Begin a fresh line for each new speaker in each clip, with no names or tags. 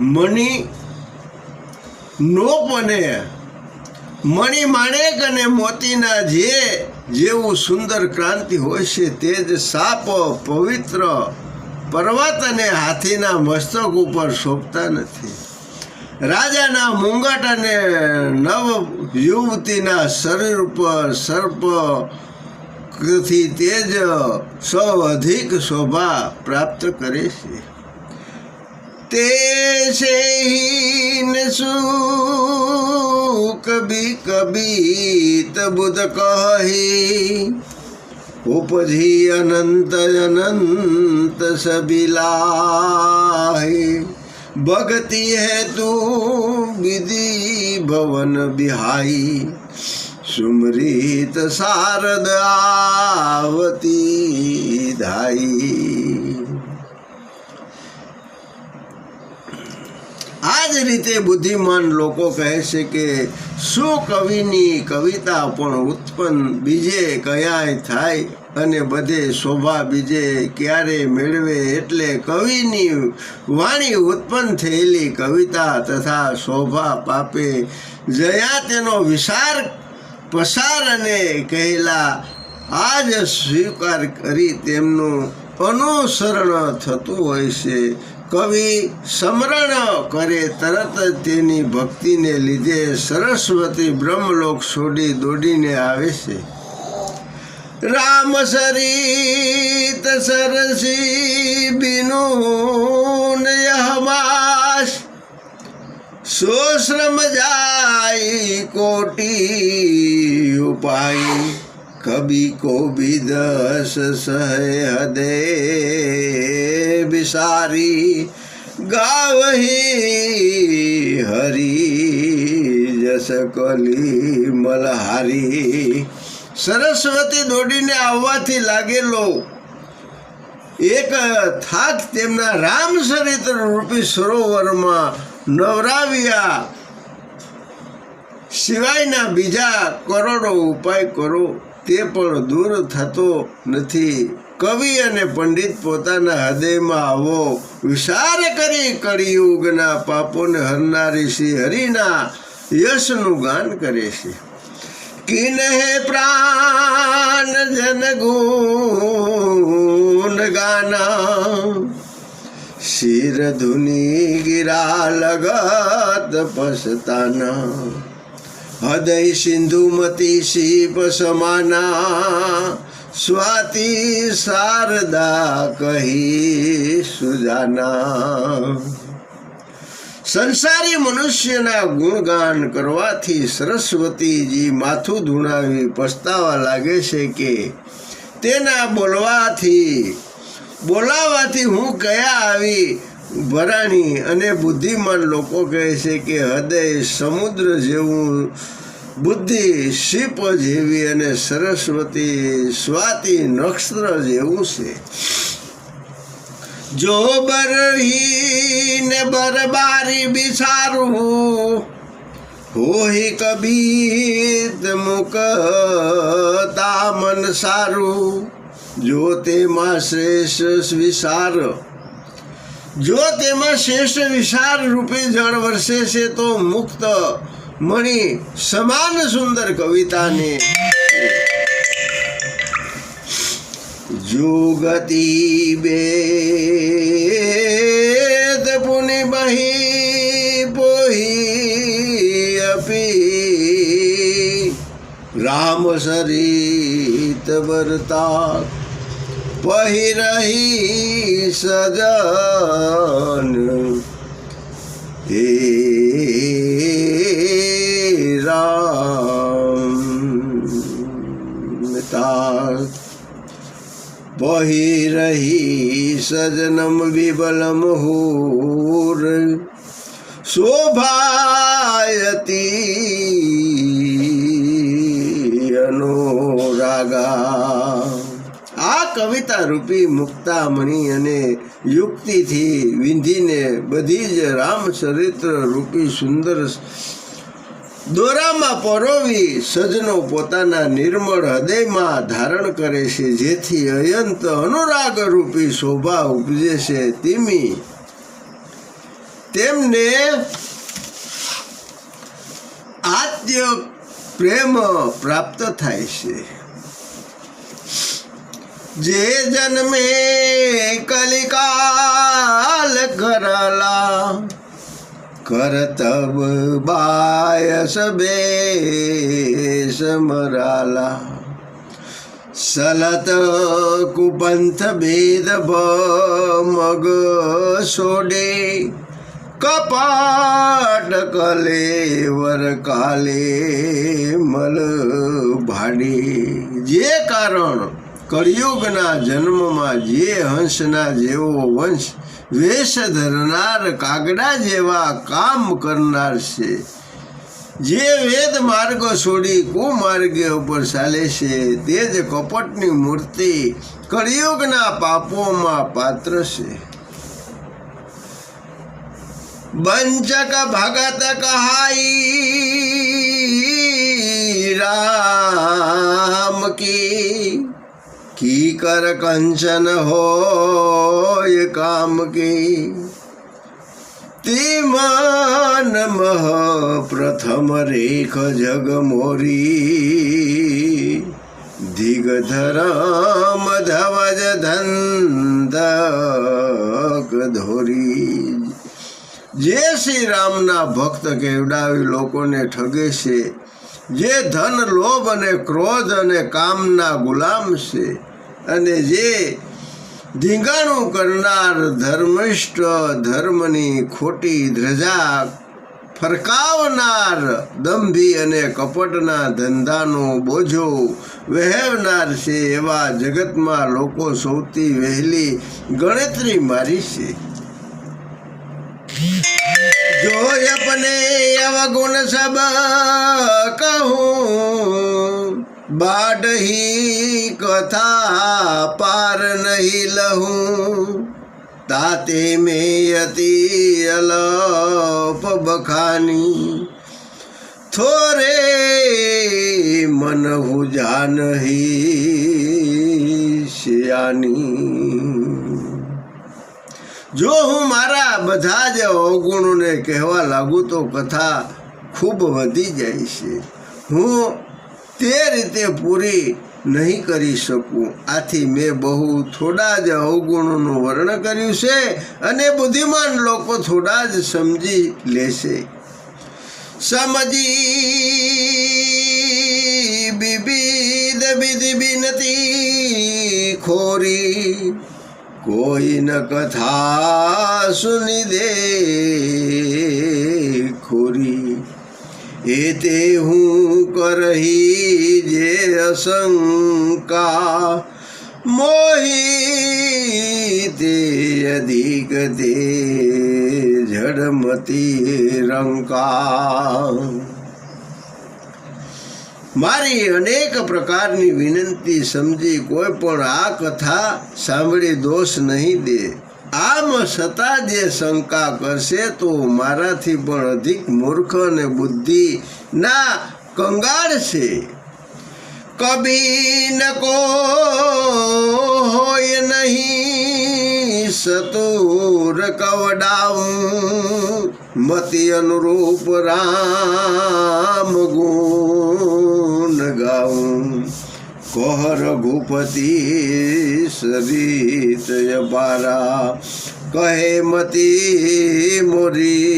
મણી નો બને. મણી માણેક અને મોતીના જે જેવું સુંદર ક્રાંતિ હોય છે તે જ સાપ પવિત્ર પર્વત અને હાથીના મસ્તક ઉપર શોભતા નથી. રાજાના મુંગટ અને નવ યુવતીના શરીર ઉપર સર્પથી તેજ સૌ અધિક શોભા પ્રાપ્ત કરે છે. તે છે હીન શું કભી કભી તબુદ કહે, ઉપજી અનંત અનંત સબિલાહે. ભગતિ હે તું વિધિ ભવન બિહાઈ. સુમરીત શારદ આવતી ધાઈ આ જ રીતે બુદ્ધિમાન લોકો કહે છે કે, શું કવિની કવિતા પણ ઉત્પન્ન બીજે કયાય થાય અને બધે શોભા બીજે ક્યારે મેળવે એટલે કવિની વાણી ઉત્પન્ન થયેલી કવિતા તથા શોભા પાપે જયા તેનો વિસાર, પસાર અને કહેલા આજ સ્વીકાર કરી તેમનું અનુસરણ થતું હોય છે. કવિ સ્મરણ કરે તરત જ તેની ભક્તિને લીધે સરસ્વતી બ્રહ્મલોક છોડી દોડીને આવે છે. રામ સરિત સરસી બિનુ યહમાશ સો જાય કોટી ઉપાય. કો ભી દસ સહે હદે બિસારી ગાવહી હરી જસ કલી મલહારી સરસ્વતી દોડીને આવવાથી લાગેલો એક થાક તેમના રામચરિત્ર રૂપી સરોવરમાં નવરાવ્યા. સિવાયના બીજા કરોડો ઉપાય કરો. તે પણ દૂર થતો નથી. કવિ અને પંડિત પોતાના હૃદયમાં આવો વિચાર કરી કળિયુગના પાપોને હરનારી શ્રી હરિના યશનું ગાન કરે છે. કિનહે પ્રાણ જન ગુણ ગાના. શિર ધુની ગિરા લગત પસતાના. હૃદય સિંધુમતી શિપ સમાના, સ્વાતિ શારદા કહી સુજાના. સંસારી મનુષ્યના ગુણગાન કરવાથી સરસ્વતીજી માથું ધૂણાવી પસ્તાવા લાગે છે કે તેના બોલવાથી, બોલાવાથી હું કયા આવી? ભરાણી અને બુદ્ધિમાન લોકો કહે છે કે હૃદય સમુદ્ર જેવું, બુદ્ધિ શિપ જેવી અને સરસ્વતી સ્વાતિ નક્ષત્ર જેવું છે. જો બરહી ને બરબારી બિચારું હોહી કબીત મુકતા મન સારું. જો તેમાં શ્રેષ્ઠ વિચાર જો તેમાં શ્રેષ્ઠ વિશાળ રૂપે જળ વરસે છે તો મુક્ત મણી સમાન સુંદર કવિતાને. જુગતી બેદ પુનિ બહી પોહી અપી. રામ સરિત બરતા પહી રહી સજન. હે રામ. તા પહી રહી સજનમ વિબલમ હુર. શોભાયતી અનુરાગા. કવિતા રૂપી મુક્તામણી અને યુક્તિથી વિંધીને બધી જ રામચરિત્ર રૂપી સુંદર દોરામાં પરોવી સજનો પોતાના નિર્મળ હૃદયમાં ધારણ કરે છે, જેથી અયંત અનુરાગ રૂપી શોભા ઉપજે છે. તીમી, તેમને આદ્ય પ્રેમ પ્રાપ્ત થાય છે. જે જન્મે કલિકાલ કરલા કરતબ બાયસ બે સમરાલા સલત કુપંથ ભેદ મગ સોડે, કપાટ કલે વર કાલે મલ ભાડી. જે કારણ કળિયુગના જન્મમાં જે હંસના જેવો વંશ વેશ ધરનાર કાગડા જેવા કામ કરનાર છે. જે વેદ માર્ગો છોડી કુમાર્ગે ઉપર ચાલે છે, તે જ કપટની મૂર્તિ કળિયુગના પાપોમાં પાત્ર છે. બંચક ભગત કહાઈ, રામ કી કી कंचन हो હોય काम की। તિમાન મહ પ્રથમ રેખ જગ મોરી દિગધરમ ધવજ ધંધક ધોરી જે શ્રી રામના ભક્ત કેવડાવી લોકોને ઠગે છે, જે ધન, લોભ અને ક્રોધ અને કામના ગુલામ છે અને જે ધીંગાણું કરનાર ધર્મિષ્ટ ધર્મની ખોટી ધ્રજા ફરકાવનાર દંભી અને કપટના ધંધાનો બોજો વહેવનાર છે એવા જગતમાં લોકો સૌથી વહેલી ગણતરી મારી છે. જો અપને અવગુણ સબ કહું બાઢહી કથા પાર નહીં લહું. તાતે મેયતી અલપ બખાની. થોરે મન હું જાનહી શિયાની. જો હું મારા બધા જ અવગુણોને કહેવા લાગુ તો કથા ખૂબ વધી જાય છે. હું તે રીતે પૂરી નહીં કરી શકું. આથી મેં બહુ થોડા જ અવગુણોનું વર્ણન કર્યું છે અને બુદ્ધિમાન લોકો થોડા જ સમજી લેશે. સમજી વિવિધ વિધિ બિનતી ખોરી. કોઈ ન કથા સુની દે ખોરી એ તે હું કરહી જે અશંકા મોહી તે અધિક તે જડમતી રંકા. મારી અનેક પ્રકારની વિનંતી સમજી કોઈ પણ આ કથા સાંભળી દોષ નહીં દે. આમ છતાં જે શંકા કરશે તો મારાથી પણ અધિક મૂર્ખ અને બુદ્ધિ ના કંગાળ છે કભી ન કો હોય નહીં સતુર કવડાવું. મતિ અનુરૂપ રામ ગુણ ગાઉં. કહ રઘુપતિ સરિત બારા કહે મતી મોરી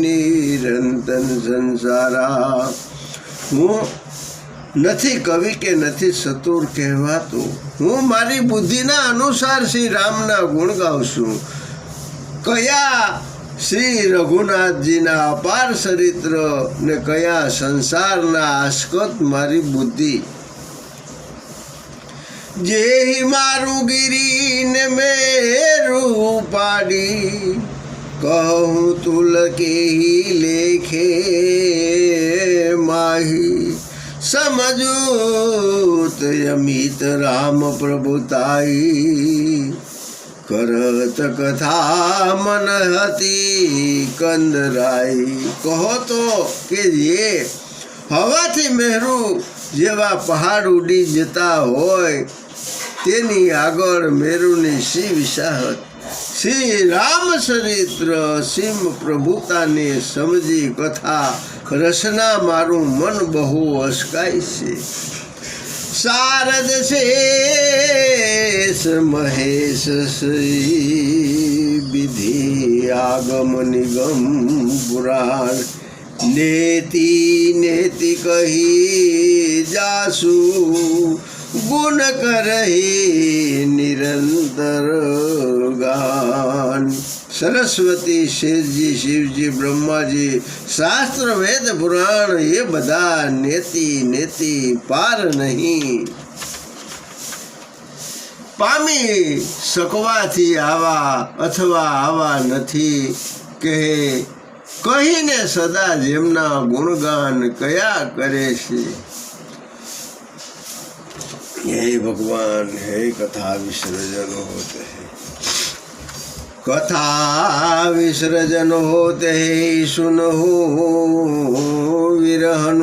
નિરંતન સંસારા. હું નથી કવિ કે નથી સતુર કહેવાતો, હું મારી બુદ્ધિના અનુસાર શ્રી રામના ગુણ ગાઉં છું. કયા શ્રી રઘુનાથજીના અપાર ચરિત્ર ને કયા સંસારના આસ્કત મારી બુદ્ધિ? જે મારું ગિરીને મેરું પાડી કહું તુલ કેહી લેખે માહી. સમજૂત અમિત રામ પ્રભુતાઈ કરત કથા મન હતી કંદરાઈ કહો તો કે જે હવાથી મહેરુ જેવા પહાડ ઉડી જતા હોય, તેની આગળ મેરુની શી વિશાહત શ્રી રામચરિત્ર સિંહ પ્રભુતાને સમજી કથા રસના મારું મન બહુ અસકાય છે. શારદ શેષ મહેશ શ્રી વિધિ આગમ નિગમ પુરાણ નેતિ નેતિ કહી જાસુ ગુણ કરહી નિરંતર સરસ્વતી શેરજી શિવજી, બ્રહ્માજી, શાસ્ત્ર, વેદ, પુરાણ, એ બધા નેતિ નેતિ, પાર નહીં. પામી શકવાથી આવા અથવા આવા નથી. કહે, કહીને સદા જેમના ગુણગાન કયા કરે છે? હે ભગવાન, હે કથા વિસર્જન હોતે હૈ कथा विसर्जन होते ही सुन हो विरहन